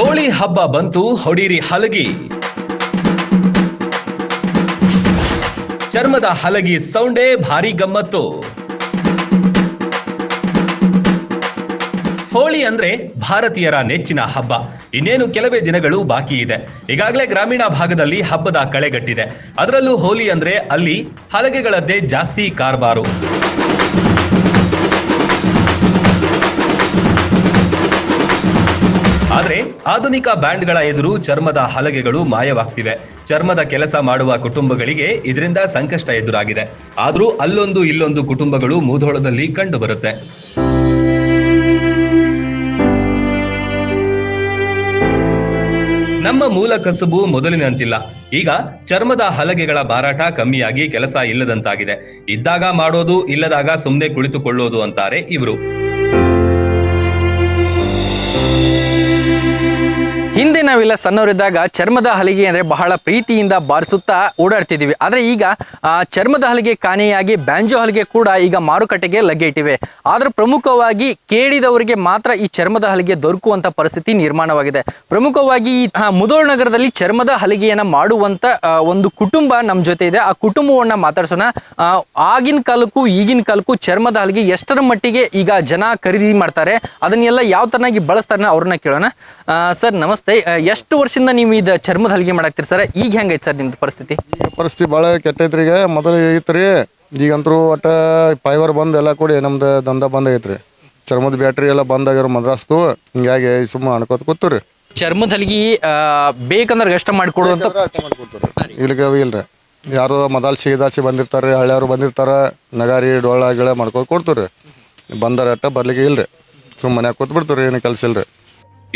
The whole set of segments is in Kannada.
ಹೋಳಿ ಹಬ್ಬ ಬಂತು, ಹೊಡಿರಿ ಹಲಗಿ. ಚರ್ಮದ ಹಲಗಿ ಸೌಂಡೇ ಭಾರಿ ಗಮ್ಮತ್ತು. ಹೋಳಿ ಅಂದ್ರೆ ಭಾರತೀಯರ ನೆಚ್ಚಿನ ಹಬ್ಬ. ಇನ್ನೇನು ಕೆಲವೇ ದಿನಗಳು ಬಾಕಿ ಇದೆ. ಈಗಾಗಲೇ ಗ್ರಾಮೀಣ ಭಾಗದಲ್ಲಿ ಹಬ್ಬದ ಕಳೆಗಟ್ಟಿದೆ. ಅದರಲ್ಲೂ ಹೋಲಿ ಅಂದ್ರೆ ಅಲ್ಲಿ ಹಲಗೆಗಳದ್ದೇ ಜಾಸ್ತಿ ಕಾರ್ಬಾರು. ಆದ್ರೆ ಆಧುನಿಕ ಬ್ಯಾಂಡ್ಗಳ ಎದುರು ಚರ್ಮದ ಹಲಗೆಗಳು ಮಾಯವಾಗ್ತಿವೆ. ಚರ್ಮದ ಕೆಲಸ ಮಾಡುವ ಕುಟುಂಬಗಳಿಗೆ ಇದರಿಂದ ಸಂಕಷ್ಟ ಎದುರಾಗಿದೆ. ಆದರೂ ಅಲ್ಲೊಂದು ಇಲ್ಲೊಂದು ಕುಟುಂಬಗಳು ಮೂಧೋಳದಲ್ಲಿ ಕಂಡು ಬರುತ್ತೆ ನಮ್ಮ ಮೂಲ ಕಸುಬು ಮೊದಲಿನಂತಿಲ್ಲ. ಈಗ ಚರ್ಮದ ಹಲಗೆಗಳ ಮಾರಾಟ ಕಮ್ಮಿಯಾಗಿ ಕೆಲಸ ಇಲ್ಲದಂತಾಗಿದೆ. ಇದ್ದಾಗ ಮಾಡೋದು, ಇಲ್ಲದಾಗ ಸುಮ್ಮನೆ ಕುಳಿತುಕೊಳ್ಳೋದು ಅಂತಾರೆ ಇವರು. ಹಿಂದೆ ನಾವೆಲ್ಲ ಸಣ್ಣವರಿದ್ದಾಗ ಚರ್ಮದ ಹಲಿಗೆ ಅಂದರೆ ಬಹಳ ಪ್ರೀತಿಯಿಂದ ಬಾರಿಸುತ್ತಾ ಓಡಾಡ್ತಿದ್ದೀವಿ ಆದರೆ ಈಗ ಚರ್ಮದ ಹಲಿಗೆ ಕಾಣೆಯಾಗಿ ಬ್ಯಾಂಜೋ ಹಲಿಗೆ ಕೂಡ ಈಗ ಮಾರುಕಟ್ಟೆಗೆ ಲಗ್ಗೆ ಇಟ್ಟಿವೆ ಆದರೆ ಪ್ರಮುಖವಾಗಿ ಕೇಳಿದವರಿಗೆ ಮಾತ್ರ ಈ ಚರ್ಮದ ಹಲಿಗೆ ದೊರಕುವಂಥ ಪರಿಸ್ಥಿತಿ ನಿರ್ಮಾಣವಾಗಿದೆ. ಪ್ರಮುಖವಾಗಿ ಈ ಆ, ನಗರದಲ್ಲಿ ಚರ್ಮದ ಹಲಿಗೆಯನ್ನು ಮಾಡುವಂಥ ಒಂದು ಕುಟುಂಬ ನಮ್ಮ ಜೊತೆ ಇದೆ. ಆ ಕುಟುಂಬವನ್ನು ಮಾತಾಡ್ಸೋಣ. ಆಗಿನ ಕಾಲಕ್ಕೂ ಈಗಿನ ಕಾಲಕ್ಕೂ ಚರ್ಮದ ಹಲಿಗೆ ಎಷ್ಟರ ಮಟ್ಟಿಗೆ ಈಗ ಜನ ಖರೀದಿ ಮಾಡ್ತಾರೆ ಅದನ್ನೆಲ್ಲ ಯಾವ ತರನಾಗಿ ಬಳಸ್ತಾರೆ ಅವ್ರನ್ನ ಕೇಳೋಣ. ಸರ್ ನಮಸ್ತೆ. ಎಷ್ಟು ವರ್ಷದಿಂದ ನೀವು ಇದು ಚರ್ಮದ ಹಲಿಗೆ ಮಾಡಾಕ್ತಿರಿ ಸರ್? ಈಗ ಹೆಂಗೈತೆ ಸರ್ ನಿಮ್ದು ಪರಿಸ್ಥಿತಿ? ಈಗ ಪರಿಸ್ಥಿತಿ ಭಾಳ ಕೆಟ್ಟೈತ್ರಿ ಈಗ. ಮೊದಲು ಐತ್ರಿ ಈಗಂತರೂ ಒಟ್ಟ ಫೈಬರ್ ಬಂದು ಎಲ್ಲ ಕೂಡಿ ನಮ್ದು ದಂಧ ಬಂದ್ ಐತ್ರಿ ಚರ್ಮದ ಬ್ಯಾಟ್ರಿ ಎಲ್ಲ ಬಂದ್ ಆಗ್ಯಾರ ಮದ್ರಾಸ್ತು ಹಿಂಗಾಗಿ ಸುಮ್ಮ ಅನ್ಕೋತ ಕೂತ್ರಿ. ಚರ್ಮದ ಹಲಿಗೆ ಬೇಕಂದ್ರೆ ಎಷ್ಟು ಮಾಡಿಕೊಡುವಂತ ಇಲ್ಲಿಗೆ ಇಲ್ರಿ. ಯಾರು ಮದಾಲ್ ಸಿಗಿದಾಚಿ ಬಂದಿರ್ತಾರೆ ಹಳ್ಳಿಯವರು ಬಂದಿರ್ತಾರೆ ನಗಾರಿ ಡೊಳ್ಳ ಗಿಳ ಮಾಡ್ಕೊತ ಕೊಡ್ತೀವ್ರಿ. ಬಂದಾರ ಅಟ್ಟ ಬರ್ಲಿಕ್ಕೆ ಇಲ್ರಿ. ಸುಮ್ಮನೆ ಮನ್ಯಾಗ ಕೂತ್ ಏನು ಕೆಲಸ ಇಲ್ರಿ.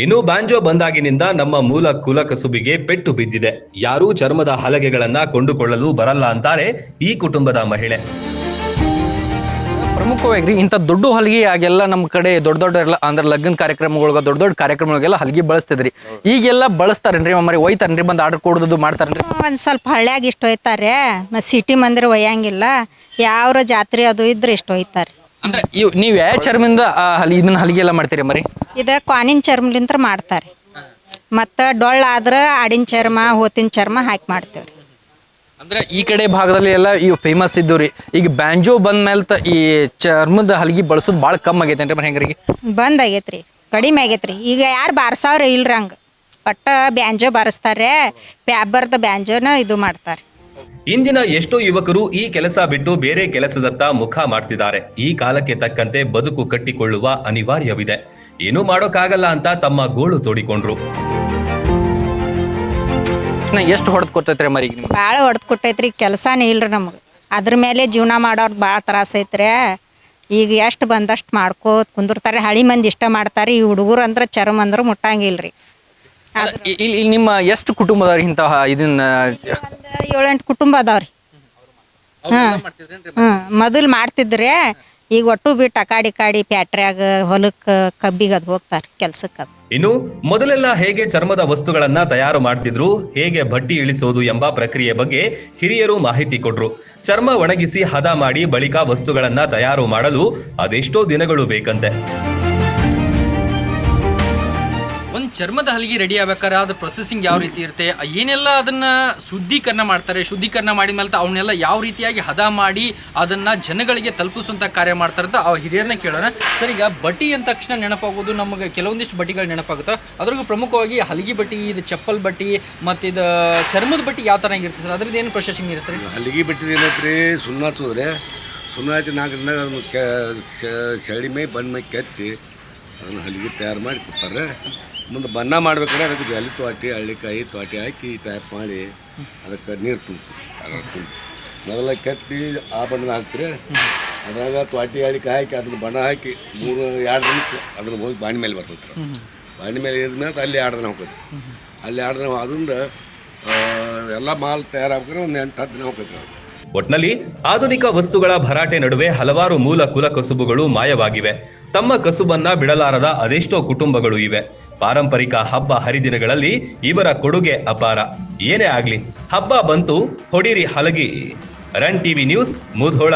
ಇನ್ನು ಬ್ಯಾಂಜೋ ಬಂದಾಗಿನಿಂದ ನಮ್ಮ ಮೂಲ ಕುಲ ಕಸುಬಿಗೆ ಪೆಟ್ಟು ಬಿದ್ದಿದೆ. ಯಾರೂ ಚರ್ಮದ ಹಲಗೆಗಳನ್ನ ಕೊಂಡುಕೊಳ್ಳಲು ಬರಲ್ಲ ಅಂತಾರೆ ಈ ಕುಟುಂಬದ ಮಹಿಳೆ. ಪ್ರಮುಖವಾಗಿ ಇಂಥ ದೊಡ್ಡ ಹಲಗೆ ಆಗೆಲ್ಲ ನಮ್ಮ ಕಡೆ ದೊಡ್ಡ ದೊಡ್ಡ ಎಲ್ಲ ಅಂದ್ರೆ ಲಗ್ನ ಕಾರ್ಯಕ್ರಮಗಳಿಗೆ ದೊಡ್ಡ ದೊಡ್ಡ ಕಾರ್ಯಕ್ರಮಗಳಿಗೆಲ್ಲ ಹಲಗಿ ಬಳಸ್ತಿದ್ರಿ. ಈಗೆಲ್ಲ ಬಳಸ್ತಾರೇನ್ರಿ ಮರಿ ಒಯ್ತಾರೇನ್ರಿ ಬಂದು ಆರ್ಡರ್ ಕೊಡೋದು ಮಾಡ್ತಾರೇನ್ರಿ? ಒಂದು ಸ್ವಲ್ಪ ಹಳ್ಳ್ಯಾಗ ಇಷ್ಟು ಹೋಯ್ತಾರೆ ಮತ್ತು ಸಿಟಿ ಮಂದಿರ ಒಯ್ಯಂಗಿಲ್ಲ. ಯಾವ್ರ ಜಾತ್ರೆ ಅದು ಇದ್ರೆ ಇಷ್ಟು ಒಯ್ತಾರೆ ಅಂದ್ರೆ ಇವ್ ನೀವು ಯಾವ ಚರ್ಮಿಂದ ಆ ಹಲಿ ಇದನ್ನ ಹಲಿಗೆ ಎಲ್ಲ ಮಾಡ್ತೀರಿ ಮರಿ? ಇದು ಕ್ವಾನಿನ ಚರ್ಮಲಿಂತ್ರ ಮಾಡ್ತಾರೆ. ಮತ್ತು ಡೊಳ್ಳ ಆದ್ರೆ ಆಡಿನ ಚರ್ಮ ಹೋತಿನ ಚರ್ಮ ಹಾಕಿ ಮಾಡ್ತೇವೆ ರೀ ಅಂದ್ರೆ ಈ ಕಡೆ ಭಾಗದಲ್ಲಿ ಎಲ್ಲ ಈ ಫೇಮಸ್ ಇದ್ದು ರೀ. ಈಗ ಬ್ಯಾಂಜೋ ಬಂದ ಮೇಲೆ ತ ಈ ಚರ್ಮದ ಹಲಗಿ ಬಳಸೋದು ಭಾಳ ಕಮ್ಮಿ ಆಗೈತೆ ಅಂದ್ರೆ ಹೆಂಗ್ರಿಗೆ? ಬಂದ್ ಆಗೈತ್ರಿ ಕಡಿಮೆ ಆಗೈತ್ರಿ. ಈಗ ಯಾರು ಬಾರ್ಸಾವ್ರಿ ಇಲ್ರಿ ಹಂಗೆ ಒಟ್ಟು ಬ್ಯಾಂಜೋ ಬಾರಿಸ್ತಾರೆ ಪ್ಯಾಬರ್ದ ಬ್ಯಾಂಜೋನ ಇದು ಮಾಡ್ತಾರೆ. ಇಂದಿನ ಎಷ್ಟೋ ಯುವಕರು ಈ ಕೆಲಸ ಬಿಟ್ಟು ಬೇರೆ ಕೆಲಸದತ್ತ ಮುಖ ಮಾಡ್ತಿದ್ದಾರೆ. ಈ ಕಾಲಕ್ಕೆ ತಕ್ಕಂತೆ ಬದುಕು ಕಟ್ಟಿಕೊಳ್ಳುವ ಅನಿವಾರ್ಯವಿದೆ. ಏನೂ ಮಾಡೋಕ್ಕಾಗಲ್ಲ ಅಂತ ತಮ್ಮ ಗೋಳು ತೋಡಿಕೊಂಡ್ರು. ಎಷ್ಟು ಹೊಡೆದು ಕೊಟ್ಟೈತ್ರಿ ಮರಿ ಭಾಳ ಹೊಡೆದು ಕೊಟ್ಟೈತ್ರಿ ಕೆಲಸನೇ ಇಲ್ರಿ ನಮಗೆ. ಅದ್ರ ಮೇಲೆ ಜೀವನ ಮಾಡೋರ್ದು ಭಾಳ ತ್ರಾಸ ಐತ್ರಿ. ಈಗ ಎಷ್ಟು ಬಂದಷ್ಟು ಮಾಡ್ಕೋತ ಕುಂದಿರ್ತಾರೆ. ಹಳಿ ಮಂದಿ ಇಷ್ಟ ಮಾಡ್ತಾರೆ. ಈ ಹುಡುಗರು ಅಂದ್ರೆ ಚರ್ಮ ಅಂದ್ರೆ ಮುಟ್ಟಂಗಿಲ್ರಿ. ಇಲ್ಲಿ ನಿಮ್ಮ ಎಷ್ಟು ಕುಟುಂಬದವ್ರಿ ಇಂತಹ ಇದನ್ನ ಏಳೆಂಟು ಕುಟುಂಬ ಅದಾವ್ರಿ. ಹಾಂ. ಹ್ಞೂ ಮೊದಲು ಮಾಡ್ತಿದ್ರೆ ಈಗ ಒಟ್ಟು ಬಿಟ್ಟು ಅಕಾಡಿ ಕಾಡಿ ಪ್ಯಾಟ್ರಿಯಾಗ ಪ್ಯಾಟ್ರ್ಯಾಗ ಹೊಲಕ್ಕೆ ಕಬ್ಬಿಗೆ ಅದು ಹೋಗ್ತಾರೆ ಕೆಲ್ಸಕ್ಕೆ ಅದು. ಇನ್ನು ಮೊದಲೆಲ್ಲ ಹೇಗೆ ಚರ್ಮದ ವಸ್ತುಗಳನ್ನ ತಯಾರು ಮಾಡ್ತಿದ್ರು ಹೇಗೆ ಬಡ್ಡಿ ಇಳಿಸೋದು ಎಂಬ ಪ್ರಕ್ರಿಯೆ ಬಗ್ಗೆ ಹಿರಿಯರು ಮಾಹಿತಿ ಕೊಟ್ರು. ಚರ್ಮ ಒಣಗಿಸಿ ಹದ ಮಾಡಿ ಬಳಿಕ ವಸ್ತುಗಳನ್ನ ತಯಾರು ಮಾಡಲು ಅದೆಷ್ಟೋ ದಿನಗಳು ಬೇಕಂತೆ. ಚರ್ಮದ ಹಲಿಗೆ ರೆಡಿ ಆಗ್ಬೇಕಾದ್ರೆ ಅದ್ರ ಪ್ರೊಸೆಸಿಂಗ್ ಯಾವ ರೀತಿ ಇರುತ್ತೆ, ಏನೆಲ್ಲ ಅದನ್ನ ಶುದ್ಧೀಕರಣ ಮಾಡ್ತಾರೆ, ಶುದ್ಧೀಕರಣ ಮಾಡಿದ ಮೇಲೆ ಅವನ್ನೆಲ್ಲ ಯಾವ ರೀತಿಯಾಗಿ ಹದ ಮಾಡಿ ಅದನ್ನ ಜನಗಳಿಗೆ ತಲುಪಿಸುವಂತ ಕಾರ್ಯ ಮಾಡ್ತಾರೆ ಅಂತ ಆ ಹಿರಿಯರನ್ನ ಕೇಳೋಣ. ಸರ್, ಈಗ ಬಟ್ಟಿ ಅಂದ ತಕ್ಷಣ ನೆನಪಾಗೋದು, ನಮಗೆ ಕೆಲವೊಂದಿಷ್ಟು ಬಟ್ಟಿಗಳು ನೆನಪಾಗುತ್ತೆ. ಅದ್ರಿಗೂ ಪ್ರಮುಖವಾಗಿ ಹಲಿಗೆ ಬಟ್ಟಿ, ಇದು ಚಪ್ಪಲ್ ಬಟ್ಟಿ, ಮತ್ತು ಇದು ಚರ್ಮದ ಬಟ್ಟಿ ಯಾವ ಥರ ಇರುತ್ತೆ ಸರ್? ಅದ್ರದ್ದು ಏನು ಪ್ರೊಸೆಸಿಂಗ್ ಇರುತ್ತೆ? ರೀ ಬಟ್ಟಿ ಏನೈತ್ರಿ, ಸುಣ್ಣ ಹಚ್ಚೋದ್ರೆ, ಸುಣ್ಣ ಹಚ್ಚಿ ನಾಲ್ಕರಿಂದ ಅದನ್ನು ಕೆ ಮೈ ಬಣ್ಣ ಕೆತ್ತಿ ಅದನ್ನು ಹಲಿಗೆ ತಯಾರು ಮಾಡಿ ಕೊಡ್ತಾರೆ. ಮುಂದೆ ಬಣ್ಣ ಮಾಡ್ಬೇಕಾದ್ರೆ ಅದಕ್ಕೆ ಜಲಿ ತ್ವಾಟಿ ಹಳ್ಳಿಕಾಯಿ ತ್ವಾಟಿ ಹಾಕಿ ಟೈಪ್ ಮಾಡಿ ಅದಕ್ಕೆ ನೀರು ತುಂಬ್ತೀವಿ. ಮೊದಲ ಕೆತ್ತಿ ಆ ಬಣ್ಣ ಹಾಕ್ತೀರಿ. ಅದ್ರಾಗ ತ್ವಾಟಿ ಹಳ್ಳಿಕಾಯಿ ಹಾಕಿ ಅದನ್ನು ಬಣ್ಣ ಹಾಕಿ ಮೂರು, ಎರಡು ದಿನಕ್ಕೆ ಅದನ್ನು ಹೋಗಿ ಬಾಣಿ ಮೇಲೆ ಬರ್ತೈತೆ ಬಾಣಿ ಮೇಲೆ ಇದ್ಮೇಲೆ ಅಲ್ಲಿ ಎರಡು ದಿನ ಹೋಗ್ತೈತಿ. ಅಲ್ಲಿ ಎರಡು ದಿನ ಅದರಿಂದ ಎಲ್ಲ ಮಾಲ್ ತಯಾರಾಗ್ಬೇಕಾದ್ರೆ ಒಂದು ಎಂಟು ಹತ್ತು ದಿನ ಹೋಗ್ತೈತೆ ಒಟ್ನಲ್ಲಿ ಆಧುನಿಕ ವಸ್ತುಗಳ ಭರಾಟೆ ನಡುವೆ ಹಲವಾರು ಮೂಲ ಕುಲ ಕಸುಬುಗಳು ಮಾಯವಾಗಿವೆ. ತಮ್ಮ ಕಸುಬನ್ನ ಬಿಡಲಾರದ ಅದೆಷ್ಟೋ ಕುಟುಂಬಗಳು ಇವೆ. ಪಾರಂಪರಿಕ ಹಬ್ಬ ಹರಿದಿನಗಳಲ್ಲಿ ಇವರ ಕೊಡುಗೆ ಅಪಾರ. ಏನೇ ಆಗ್ಲಿ, ಹಬ್ಬ ಬಂತು, ಹೊಡಿರಿ ಹಲಗಿ. Run TV news, Mudhol.